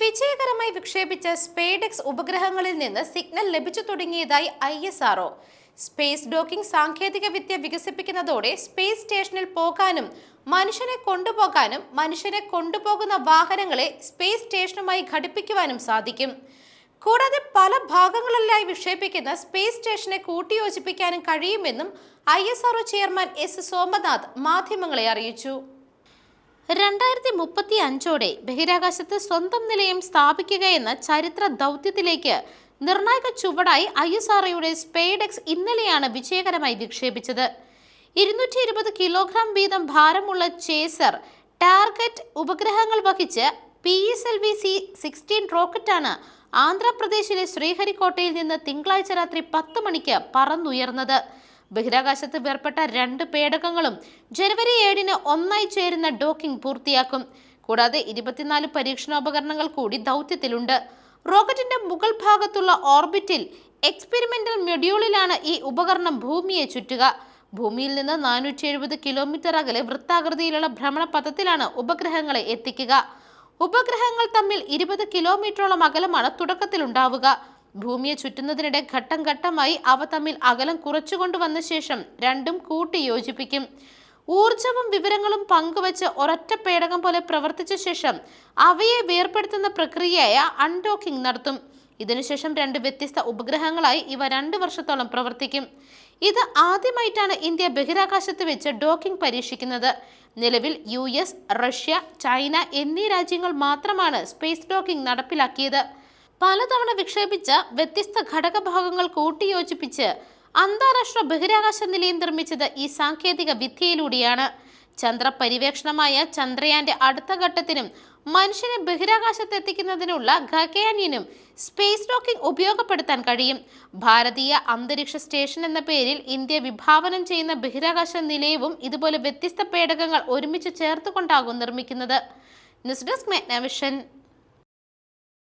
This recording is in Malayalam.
വിജയകരമായി വിക്ഷേപിച്ച സ്പേഡെക്സ് ഉപഗ്രഹങ്ങളിൽ നിന്ന് സിഗ്നൽ ലഭിച്ചു തുടങ്ങിയതായി I S RO space docking സാങ്കേതിക വിദ്യ വികസിപ്പിക്കുന്നതോടെ സ്പേസ് സ്റ്റേഷനിൽ പോകാനും മനുഷ്യനെ കൊണ്ടുപോകാനും മനുഷ്യനെ കൊണ്ടുപോകുന്ന വാഹനങ്ങളെ സ്പേസ് സ്റ്റേഷനുമായി ഘടിപ്പിക്കുവാനും സാധിക്കും. കൂടാതെ പല ഭാഗങ്ങളിലായി വിക്ഷേപിക്കുന്ന സ്പേസ് സ്റ്റേഷനെ കൂട്ടിയോജിപ്പിക്കാനും കഴിയുമെന്നും ഐ ചെയർമാൻ എസ്. സോമനാഥ് മാധ്യമങ്ങളെ അറിയിച്ചു. രണ്ടായിരത്തി മുപ്പത്തി അഞ്ചോടെ ബഹിരാകാശത്ത് സ്വന്തം നിലയം സ്ഥാപിക്കുകയെന്ന ചരിത്ര ദൗത്യത്തിലേക്ക് നിർണായക ചുവടായി ഐ എസ് ആർഒയുടെ സ്പെയ്ഡെക്സ് ഇന്നലെയാണ് വിജയകരമായി വിക്ഷേപിച്ചത്. ഇരുന്നൂറ്റി ഇരുപത് കിലോഗ്രാം വീതം ഭാരമുള്ള ചേസർ ടാർഗറ്റ് ഉപഗ്രഹങ്ങൾ വഹിച്ച് P S L V C sixteen റോക്കറ്റാണ് ആന്ധ്രാപ്രദേശിലെ ശ്രീഹരിക്കോട്ടയിൽ നിന്ന് തിങ്കളാഴ്ച രാത്രി പത്ത് മണിക്ക് പറന്നുയർന്നത്. ബഹിരാകാശത്ത് വേർപെട്ട രണ്ട് പേടകങ്ങളും ജനുവരി ഏഴിന് ഒന്നായി ചേരുന്ന ഡോക്കിംഗ് പൂർത്തിയാക്കും. കൂടാതെ ഇരുപത്തിനാല് പരീക്ഷണോപകരണങ്ങൾ കൂടി ദൗത്യത്തിലുണ്ട്. റോക്കറ്റിന്റെ മുകൾ ഭാഗത്തുള്ള ഓർബിറ്റിൽ എക്സ്പെരിമെന്റൽ മെഡ്യൂളിലാണ് ഈ ഉപകരണം ഭൂമിയെ ചുറ്റുക. ഭൂമിയിൽ നിന്ന് നാനൂറ്റി എഴുപത് കിലോമീറ്റർ അകലെ വൃത്താകൃതിയിലുള്ള ഭ്രമണപഥത്തിലാണ് ഉപഗ്രഹങ്ങളെ എത്തിക്കുക. ഉപഗ്രഹങ്ങൾ തമ്മിൽ ഇരുപത് കിലോമീറ്ററോളം അകലമാണ് തുടക്കത്തിലുണ്ടാവുക. ഭൂമിയെ ചുറ്റുന്നതിനിടെ ഘട്ടം ഘട്ടമായി അവ തമ്മിൽ അകലം കുറച്ചുകൊണ്ടുവന്ന ശേഷം രണ്ടും കൂട്ടി യോജിപ്പിക്കും. ഊർജവും വിവരങ്ങളും പങ്കുവച്ച് ഒരൊറ്റ പേടകം പോലെ പ്രവർത്തിച്ച ശേഷം അവയെ വേർപ്പെടുത്തുന്ന പ്രക്രിയയായ അൺഡോക്കിംഗ് നടത്തും. ഇതിനുശേഷം രണ്ട് വ്യത്യസ്ത ഉപഗ്രഹങ്ങളായി ഇവ രണ്ട് വർഷത്തോളം പ്രവർത്തിക്കും. ഇത് ആദ്യമായിട്ടാണ് ഇന്ത്യ ബഹിരാകാശത്ത് വെച്ച് ഡോക്കിംഗ് പരീക്ഷിക്കുന്നത്. നിലവിൽ യു റഷ്യ ചൈന എന്നീ രാജ്യങ്ങൾ മാത്രമാണ് സ്പേസ് ഡോക്കിംഗ് നടപ്പിലാക്കിയത്. പലതവണ വിക്ഷേപിച്ച വ്യത്യസ്ത ഘടകഭാഗങ്ങൾ കൂട്ടിയോജിപ്പിച്ച് അന്താരാഷ്ട്ര ബഹിരാകാശ നിലയം നിർമ്മിച്ചത് ഈ സാങ്കേതിക വിദ്യയിലൂടെയാണ്. ചന്ദ്ര പര്യവേക്ഷണമായ ചന്ദ്രയാന്റെ അടുത്ത ഘട്ടത്തിനും മനുഷ്യനെ ബഹിരാകാശത്തെത്തിക്കുന്നതിനുള്ള ഗഗയാനിനും സ്പേസ് റോക്കിംഗ് ഉപയോഗപ്പെടുത്താൻ കഴിയും. ഭാരതീയ അന്തരീക്ഷ സ്റ്റേഷൻ എന്ന പേരിൽ ഇന്ത്യ വിഭാവനം ചെയ്യുന്ന ബഹിരാകാശ നിലയവും ഇതുപോലെ വ്യത്യസ്ത പേടകങ്ങൾ ഒരുമിച്ച് ചേർത്തുകൊണ്ടാകും നിർമ്മിക്കുന്നത്. News desk മെഗ്നവിഷൻ